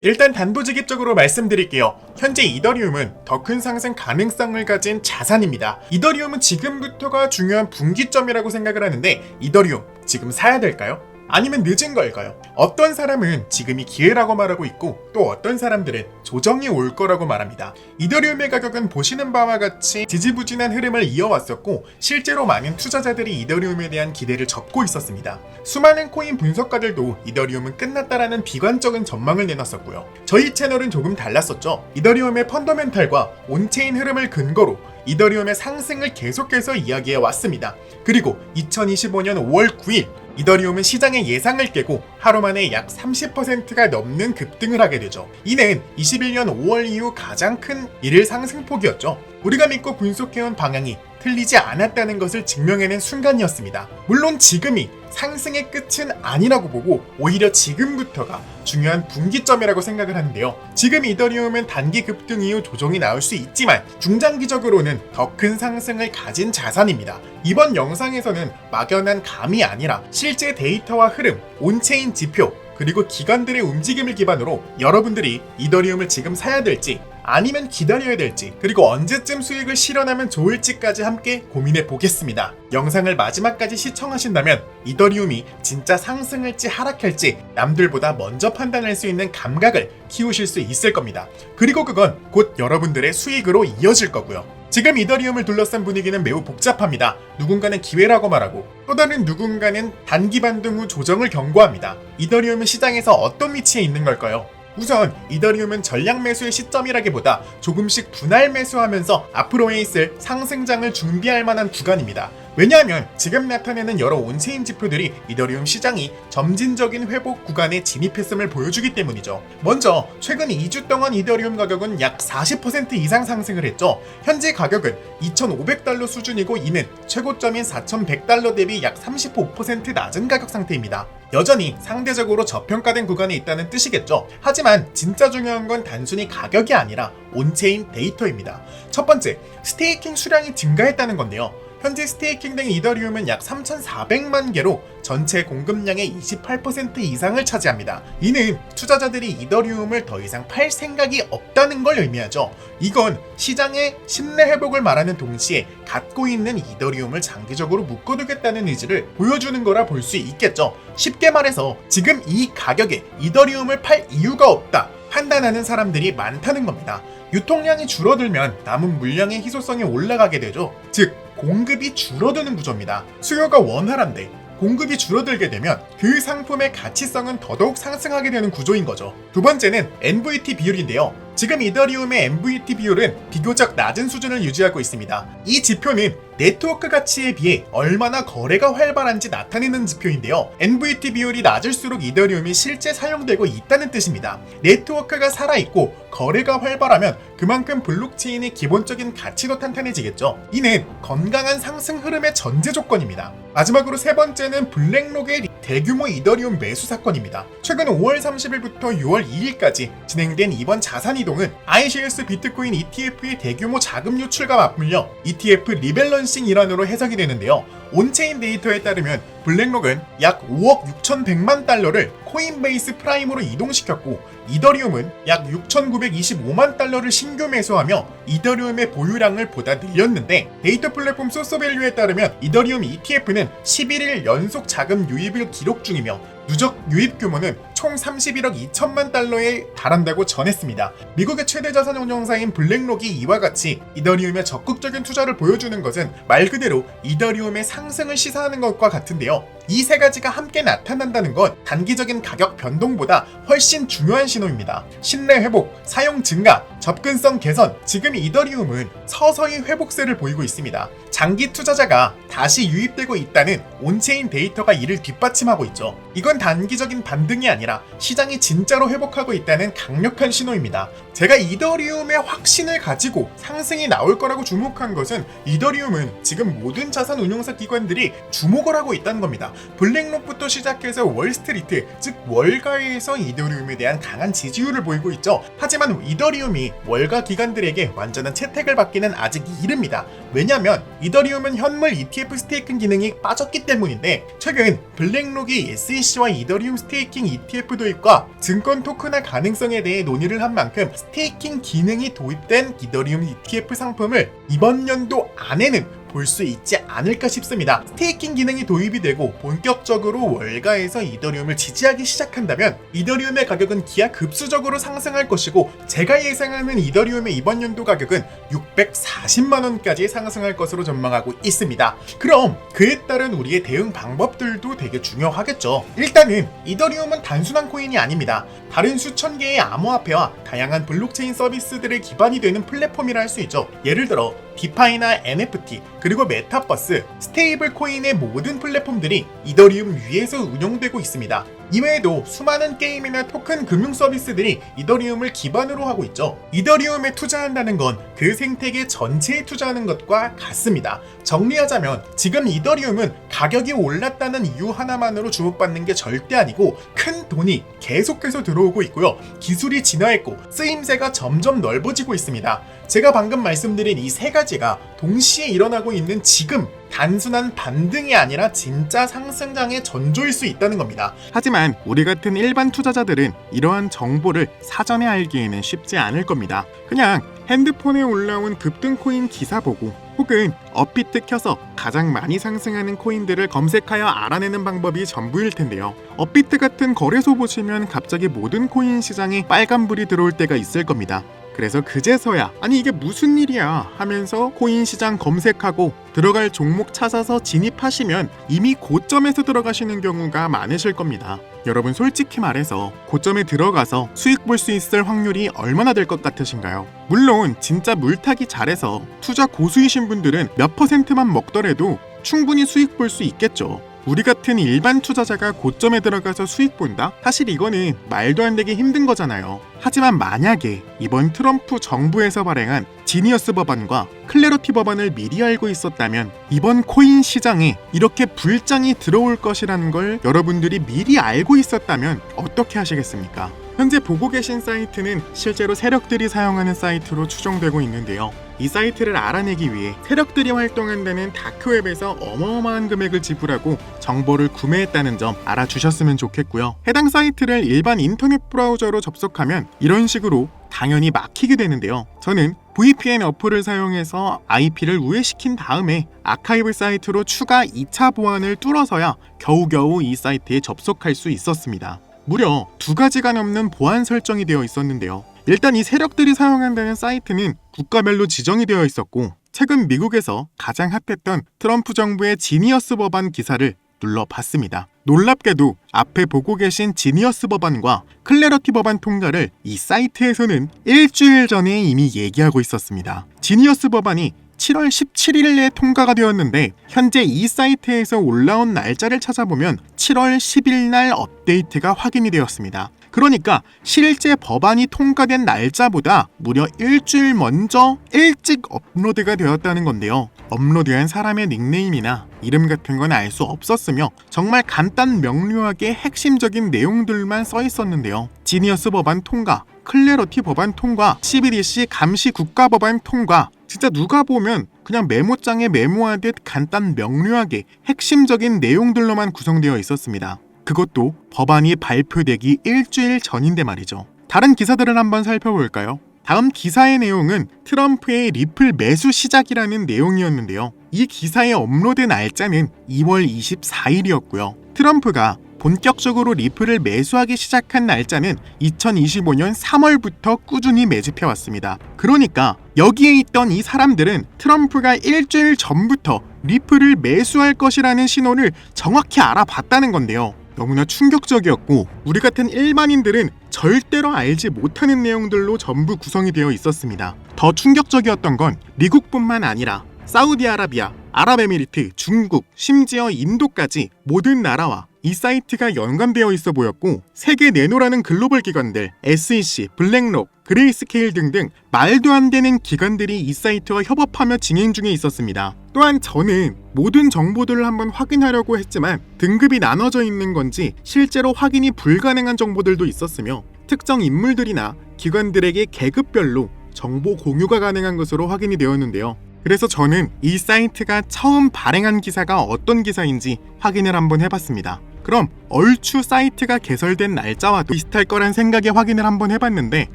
일단 단도직입적으로 말씀드릴게요. 현재 이더리움은 더 큰 상승 가능성을 가진 자산입니다. 이더리움은 지금부터가 중요한 분기점이라고 생각을 하는데 이더리움 지금 사야 될까요? 아니면 늦은 걸까요? 어떤 사람은 지금이 기회라고 말하고 있고 또 어떤 사람들은 조정이 올 거라고 말합니다. 이더리움의 가격은 보시는 바와 같이 지지부진한 흐름을 이어왔었고 실제로 많은 투자자들이 이더리움에 대한 기대를 접고 있었습니다. 수많은 코인 분석가들도 이더리움은 끝났다라는 비관적인 전망을 내놨었고요. 저희 채널은 조금 달랐었죠. 이더리움의 펀더멘탈과 온체인 흐름을 근거로 이더리움의 상승을 계속해서 이야기해 왔습니다. 그리고 2025년 5월 9일 이더리움은 시장의 예상을 깨고 하루 만에 약 30%가 넘는 급등을 하게 되죠. 이는 21년 5월 이후 가장 큰 일일 상승폭이었죠. 우리가 믿고 분석해온 방향이 틀리지 않았다는 것을 증명해낸 순간이었습니다. 물론 지금이 상승의 끝은 아니라고 보고 오히려 지금부터가 중요한 분기점이라고 생각을 하는데요. 지금 이더리움은 단기 급등 이후 조정이 나올 수 있지만 중장기적으로는 더 큰 상승을 가진 자산입니다. 이번 영상에서는 막연한 감이 아니라 실제 데이터와 흐름, 온체인 지표, 그리고 기관들의 움직임을 기반으로 여러분들이 이더리움을 지금 사야 될지 아니면 기다려야 될지 그리고 언제쯤 수익을 실현하면 좋을지까지 함께 고민해 보겠습니다. 영상을 마지막까지 시청하신다면 이더리움이 진짜 상승할지 하락할지 남들보다 먼저 판단할 수 있는 감각을 키우실 수 있을 겁니다. 그리고 그건 곧 여러분들의 수익으로 이어질 거고요. 지금 이더리움을 둘러싼 분위기는 매우 복잡합니다. 누군가는 기회라고 말하고 또 다른 누군가는 단기 반등 후 조정을 경고합니다. 이더리움은 시장에서 어떤 위치에 있는 걸까요? 우선 이더리움은 전략 매수의 시점이라기보다 조금씩 분할 매수하면서 앞으로에 있을 상승장을 준비할 만한 구간입니다. 왜냐하면 지금 나타내는 여러 온체인 지표들이 이더리움 시장이 점진적인 회복 구간에 진입했음을 보여주기 때문이죠. 먼저 최근 2주 동안 이더리움 가격은 약 40% 이상 상승을 했죠. 현재 가격은 2,500달러 수준이고 이는 최고점인 4,100달러 대비 약 35% 낮은 가격 상태입니다. 여전히 상대적으로 저평가된 구간에 있다는 뜻이겠죠. 하지만 진짜 중요한 건 단순히 가격이 아니라 온체인 데이터입니다. 첫 번째, 스테이킹 수량이 증가했다는 건데요. 현재 스테이킹된 이더리움은 약 3,400만 개로 전체 공급량의 28% 이상을 차지합니다. 이는 투자자들이 이더리움을 더 이상 팔 생각이 없다는 걸 의미하죠. 이건 시장의 심내 회복을 말하는 동시에 갖고 있는 이더리움을 장기적으로 묶어두겠다는 의지를 보여주는 거라 볼 수 있겠죠. 쉽게 말해서 지금 이 가격에 이더리움을 팔 이유가 없다. 판단하는 사람들이 많다는 겁니다. 유통량이 줄어들면 남은 물량의 희소성이 올라가게 되죠. 즉, 공급이 줄어드는 구조입니다. 수요가 원활한데 공급이 줄어들게 되면 그 상품의 가치성은 더더욱 상승하게 되는 구조인 거죠. 두 번째는 NVT 비율인데요. 지금 이더리움의 NVT 비율은 비교적 낮은 수준을 유지하고 있습니다. 이 지표는 네트워크 가치에 비해 얼마나 거래가 활발한지 나타내는 지표인데요. NVT 비율이 낮을수록 이더리움이 실제 사용되고 있다는 뜻입니다. 네트워크가 살아있고 거래가 활발하면 그만큼 블록체인의 기본적인 가치도 탄탄해지겠죠. 이는 건강한 상승 흐름의 전제 조건입니다. 마지막으로 세 번째는 블랙록의 대규모 이더리움 매수 사건입니다. 최근 5월 30일부터 6월 2일까지 진행된 이번 자산 이동은 iShares 비트코인 ETF의 대규모 자금 유출과 맞물려 ETF 리밸런 싱 일환으로 해석이 되는데요. 온체인 데이터에 따르면 블랙록은 약 5억 6,100만 달러를 코인베이스 프라임으로 이동시켰고 이더리움은 약 6,925만 달러를 신규 매수하며 이더리움의 보유량을 보다 늘렸는데 데이터 플랫폼 소스밸류에 따르면 이더리움 ETF는 11일 연속 자금 유입을 기록 중이며 누적 유입 규모는 총 31억 2천만 달러에 달한다고 전했습니다. 미국의 최대 자산 운용사인 블랙록이 이와 같이 이더리움에 적극적인 투자를 보여주는 것은 말 그대로 이더리움의 상승을 시사하는 것과 같은데요. 이 세 가지가 함께 나타난다는 건 단기적인 가격 변동보다 훨씬 중요한 신호입니다. 신뢰 회복, 사용 증가, 접근성 개선, 지금 이더리움은 서서히 회복세를 보이고 있습니다. 장기 투자자가 다시 유입되고 있다는 온체인 데이터가 이를 뒷받침하고 있죠. 이건 단기적인 반등이 아니라 시장이 진짜로 회복하고 있다는 강력한 신호입니다. 제가 이더리움의 확신을 가지고 상승이 나올 거라고 주목한 것은 이더리움은 지금 모든 자산 운용사 기관들이 주목을 하고 있다는 겁니다. 블랙록부터 시작해서 월스트리트, 즉 월가에서 이더리움에 대한 강한 지지율을 보이고 있죠. 하지만 이더리움이 월가 기관들에게 완전한 채택을 받기는 아직 이릅니다. 왜냐하면 이더리움은 현물 ETF 스테이킹 기능이 빠졌기 때문인데 최근 블랙록이 SEC와 이더리움 스테이킹 ETF 도입과 증권 토큰화 가능성에 대해 논의를 한 만큼 스테이킹 기능이 도입된 이더리움 ETF 상품을 이번 연도 안에는 볼 수 있지 않을까 싶습니다. 스테이킹 기능이 도입이 되고 본격적으로 월가에서 이더리움을 지지하기 시작한다면 이더리움의 가격은 기하급수적으로 상승할 것이고 제가 예상하는 이더리움의 이번 연도 가격은 640만 원까지 상승할 것으로 전망하고 있습니다. 그럼 그에 따른 우리의 대응 방법들도 되게 중요하겠죠. 일단은 이더리움은 단순한 코인이 아닙니다. 다른 수천 개의 암호화폐와 다양한 블록체인 서비스들의 기반이 되는 플랫폼이라 할 수 있죠. 예를 들어 디파이나 NFT 그리고 메타버스, 스테이블 코인의 모든 플랫폼들이 이더리움 위에서 운영되고 있습니다. 이외에도 수많은 게임이나 토큰 금융 서비스들이 이더리움을 기반으로 하고 있죠. 이더리움에 투자한다는 건 그 생태계 전체에 투자하는 것과 같습니다. 정리하자면 지금 이더리움은 가격이 올랐다는 이유 하나만으로 주목받는 게 절대 아니고 큰 돈이 계속해서 들어오고 있고요. 기술이 진화했고 쓰임새가 점점 넓어지고 있습니다. 제가 방금 말씀드린 이 세 가지가 동시에 일어나고 있는 지금 단순한 반등이 아니라 진짜 상승장의 전조일 수 있다는 겁니다. 하지만 우리 같은 일반 투자자들은 이러한 정보를 사전에 알기에는 쉽지 않을 겁니다. 그냥 핸드폰에 올라온 급등 코인 기사 보고 혹은 업비트 켜서 가장 많이 상승하는 코인들을 검색하여 알아내는 방법이 전부일 텐데요. 업비트 같은 거래소 보시면 갑자기 모든 코인 시장에 빨간불이 들어올 때가 있을 겁니다. 그래서 그제서야 아니 이게 무슨 일이야 하면서 코인 시장 검색하고 들어갈 종목 찾아서 진입하시면 이미 고점에서 들어가시는 경우가 많으실 겁니다. 여러분 솔직히 말해서 고점에 들어가서 수익 볼 수 있을 확률이 얼마나 될 것 같으신가요? 물론 진짜 물타기 잘해서 투자 고수이신 분들은 몇 퍼센트만 먹더라도 충분히 수익 볼 수 있겠죠. 우리 같은 일반 투자자가 고점에 들어가서 수익 본다? 사실 이거는 말도 안 되게 힘든 거잖아요. 하지만 만약에 이번 트럼프 정부에서 발행한 지니어스 법안과 클레러티 법안을 미리 알고 있었다면 이번 코인 시장에 이렇게 불장이 들어올 것이라는 걸 여러분들이 미리 알고 있었다면 어떻게 하시겠습니까? 현재 보고 계신 사이트는 실제로 세력들이 사용하는 사이트로 추정되고 있는데요. 이 사이트를 알아내기 위해 세력들이 활동한다는 다크웹에서 어마어마한 금액을 지불하고 정보를 구매했다는 점 알아주셨으면 좋겠고요. 해당 사이트를 일반 인터넷 브라우저로 접속하면 이런 식으로 당연히 막히게 되는데요. 저는 VPN 어플을 사용해서 IP를 우회시킨 다음에 아카이브 사이트로 추가 2차 보안을 뚫어서야 겨우겨우 이 사이트에 접속할 수 있었습니다. 무려 두 가지가 넘는 보안 설정이 되어 있었는데요. 일단 이 세력들이 사용한다는 사이트는 국가별로 지정이 되어 있었고 최근 미국에서 가장 핫했던 트럼프 정부의 지니어스 법안 기사를 눌러봤습니다. 놀랍게도 앞에 보고 계신 지니어스 법안과 클레러티 법안 통과를 이 사이트에서는 일주일 전에 이미 얘기하고 있었습니다. 지니어스 법안이 7월 17일에 통과가 되었는데 현재 이 사이트에서 올라온 날짜를 찾아보면 7월 10일 날 업데이트가 확인이 되었습니다. 그러니까 실제 법안이 통과된 날짜보다 무려 일주일 먼저 일찍 업로드가 되었다는 건데요. 업로드한 사람의 닉네임이나 이름 같은 건 알 수 없었으며 정말 간단 명료하게 핵심적인 내용들만 써 있었는데요. 지니어스 법안 통과, 클레러티 법안 통과, CBDC 감시 국가 법안 통과, 진짜 누가 보면 그냥 메모장에 메모하듯 간단 명료하게 핵심적인 내용들로만 구성되어 있었습니다. 그것도 법안이 발표되기 일주일 전인데 말이죠. 다른 기사들을 한번 살펴볼까요? 다음 기사의 내용은 트럼프의 리플 매수 시작이라는 내용이었는데요. 이 기사의 업로드 날짜는 2월 24일이었고요. 트럼프가 본격적으로 리플을 매수하기 시작한 날짜는 2025년 3월부터 꾸준히 매집해 왔습니다. 그러니까 여기에 있던 이 사람들은 트럼프가 일주일 전부터 리플을 매수할 것이라는 신호를 정확히 알아봤다는 건데요. 너무나 충격적이었고 우리 같은 일반인들은 절대로 알지 못하는 내용들로 전부 구성이 되어 있었습니다. 더 충격적이었던 건 미국뿐만 아니라 사우디아라비아, 아랍에미리트, 중국, 심지어 인도까지 모든 나라와 이 사이트가 연관되어 있어 보였고 세계 내노라는 글로벌 기관들 SEC, 블랙록, 그레이스케일 등등 말도 안 되는 기관들이 이 사이트와 협업하며 진행 중에 있었습니다. 또한 저는 모든 정보들을 한번 확인하려고 했지만 등급이 나눠져 있는 건지 실제로 확인이 불가능한 정보들도 있었으며 특정 인물들이나 기관들에게 계급별로 정보 공유가 가능한 것으로 확인이 되었는데요. 그래서 저는 이 사이트가 처음 발행한 기사가 어떤 기사인지 확인을 한번 해봤습니다. 그럼 얼추 사이트가 개설된 날짜와도 비슷할 거란 생각에 확인을 한번 해봤는데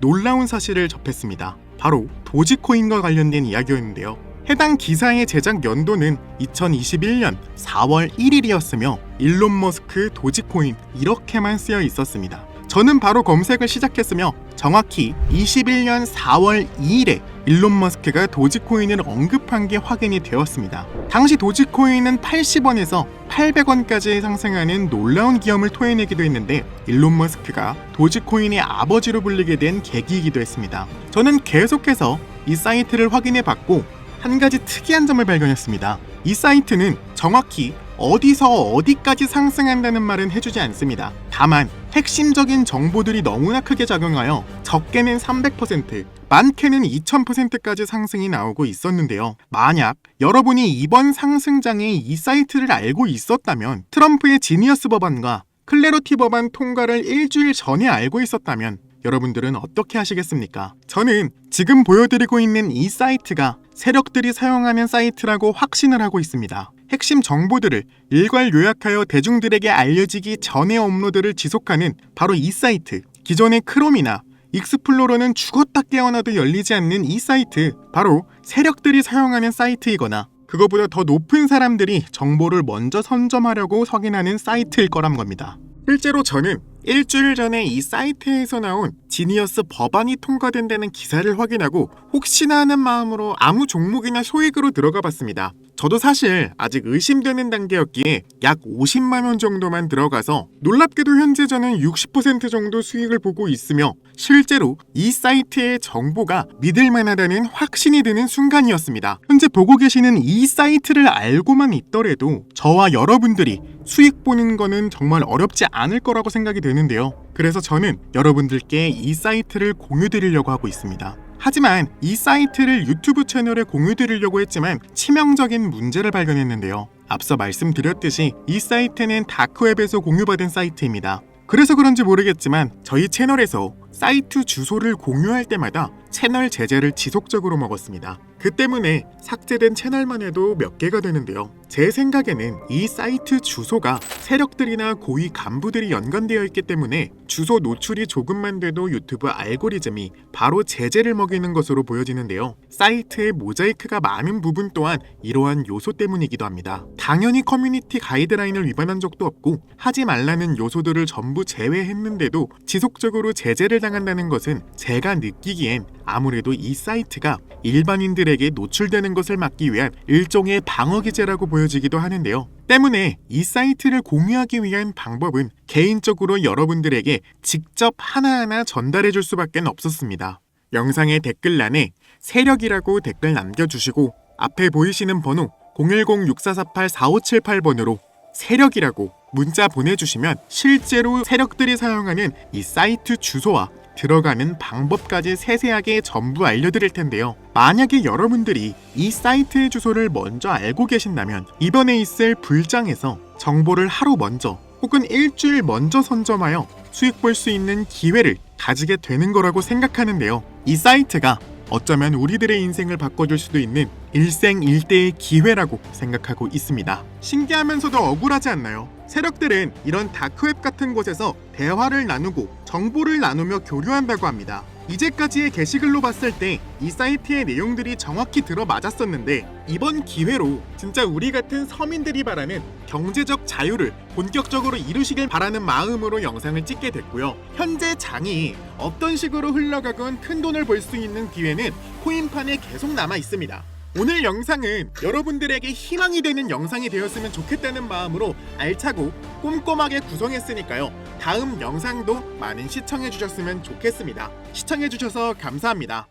놀라운 사실을 접했습니다. 바로 도지코인과 관련된 이야기였는데요. 해당 기사의 제작 연도는 2021년 4월 1일이었으며 일론 머스크 도지코인 이렇게만 쓰여 있었습니다. 저는 바로 검색을 시작했으며 정확히 21년 4월 2일에 일론 머스크가 도지코인을 언급한 게 확인이 되었습니다. 당시 도지코인은 80원에서 800원까지 상승하는 놀라운 기염을 토해내기도 했는데 일론 머스크가 도지코인의 아버지로 불리게 된 계기이기도 했습니다. 저는 계속해서 이 사이트를 확인해 봤고 한 가지 특이한 점을 발견했습니다. 이 사이트는 정확히 어디서 어디까지 상승한다는 말은 해주지 않습니다. 다만 핵심적인 정보들이 너무나 크게 작용하여 적게는 300%, 많게는 2000%까지 상승이 나오고 있었는데요. 만약 여러분이 이번 상승장에 이 사이트를 알고 있었다면 트럼프의 지니어스 법안과 클레로티 법안 통과를 일주일 전에 알고 있었다면 여러분들은 어떻게 하시겠습니까? 저는 지금 보여드리고 있는 이 사이트가 세력들이 사용하는 사이트라고 확신을 하고 있습니다. 핵심 정보들을 일괄 요약하여 대중들에게 알려지기 전에 업로드를 지속하는 바로 이 사이트. 기존의 크롬이나 익스플로러는 죽었다 깨어나도 열리지 않는 이 사이트. 바로 세력들이 사용하는 사이트이거나 그거보다 더 높은 사람들이 정보를 먼저 선점하려고 확인하는 사이트일 거란 겁니다. 실제로 저는 일주일 전에 이 사이트에서 나온 지니어스 법안이 통과된다는 기사를 확인하고 혹시나 하는 마음으로 아무 종목이나 소액으로 들어가 봤습니다. 저도 사실 아직 의심되는 단계였기에 약 50만 원 정도만 들어가서 놀랍게도 현재 저는 60% 정도 수익을 보고 있으며 실제로 이 사이트의 정보가 믿을만하다는 확신이 드는 순간이었습니다. 현재 보고 계시는 이 사이트를 알고만 있더라도 저와 여러분들이 수익 보는 거는 정말 어렵지 않을 거라고 생각이 드는데요. 그래서 저는 여러분들께 이 사이트를 공유 드리려고 하고 있습니다. 하지만 이 사이트를 유튜브 채널에 공유드리려고 했지만 치명적인 문제를 발견했는데요. 앞서 말씀드렸듯이 이 사이트는 다크웹에서 공유받은 사이트입니다. 그래서 그런지 모르겠지만 저희 채널에서 사이트 주소를 공유할 때마다 채널 제재를 지속적으로 먹었습니다. 그 때문에 삭제된 채널만 해도 몇 개가 되는데요. 제 생각에는 이 사이트 주소가 세력들이나 고위 간부들이 연관되어 있기 때문에 주소 노출이 조금만 돼도 유튜브 알고리즘이 바로 제재를 먹이는 것으로 보여지는데요. 사이트의 모자이크가 많은 부분 또한 이러한 요소 때문이기도 합니다. 당연히 커뮤니티 가이드라인을 위반한 적도 없고 하지 말라는 요소들을 전부 제외했는데도 지속적으로 제재를 당한다는 것은 제가 느끼기엔 아무래도 이 사이트가 일반인들에게 노출되는 것을 막기 위한 일종의 방어 기제라고 보여지기도 하는데요. 때문에 이 사이트를 공유하기 위한 방법은 개인적으로 여러분들에게 직접 하나하나 전달해 줄 수밖에 없었습니다. 영상의 댓글란에 세력이라고 댓글 남겨주시고 앞에 보이시는 번호 010-6448-4578번으로 세력이라고 문자 보내주시면 실제로 세력들이 사용하는 이 사이트 주소와 들어가는 방법까지 세세하게 전부 알려드릴 텐데요. 만약에 여러분들이 이 사이트의 주소를 먼저 알고 계신다면 이번에 있을 불장에서 정보를 하루 먼저 혹은 일주일 먼저 선점하여 수익 볼 수 있는 기회를 가지게 되는 거라고 생각하는데요. 이 사이트가 어쩌면 우리들의 인생을 바꿔줄 수도 있는 일생일대의 기회라고 생각하고 있습니다. 신기하면서도 억울하지 않나요? 세력들은 이런 다크웹 같은 곳에서 대화를 나누고 정보를 나누며 교류한다고 합니다. 이제까지의 게시글로 봤을 때 이 사이트의 내용들이 정확히 들어맞았었는데 이번 기회로 진짜 우리 같은 서민들이 바라는 경제적 자유를 본격적으로 이루시길 바라는 마음으로 영상을 찍게 됐고요. 현재 장이 어떤 식으로 흘러가건 큰 돈을 벌 수 있는 기회는 코인판에 계속 남아 있습니다. 오늘 영상은 여러분들에게 희망이 되는 영상이 되었으면 좋겠다는 마음으로 알차고 꼼꼼하게 구성했으니까요. 다음 영상도 많은 시청해 주셨으면 좋겠습니다. 시청해 주셔서 감사합니다.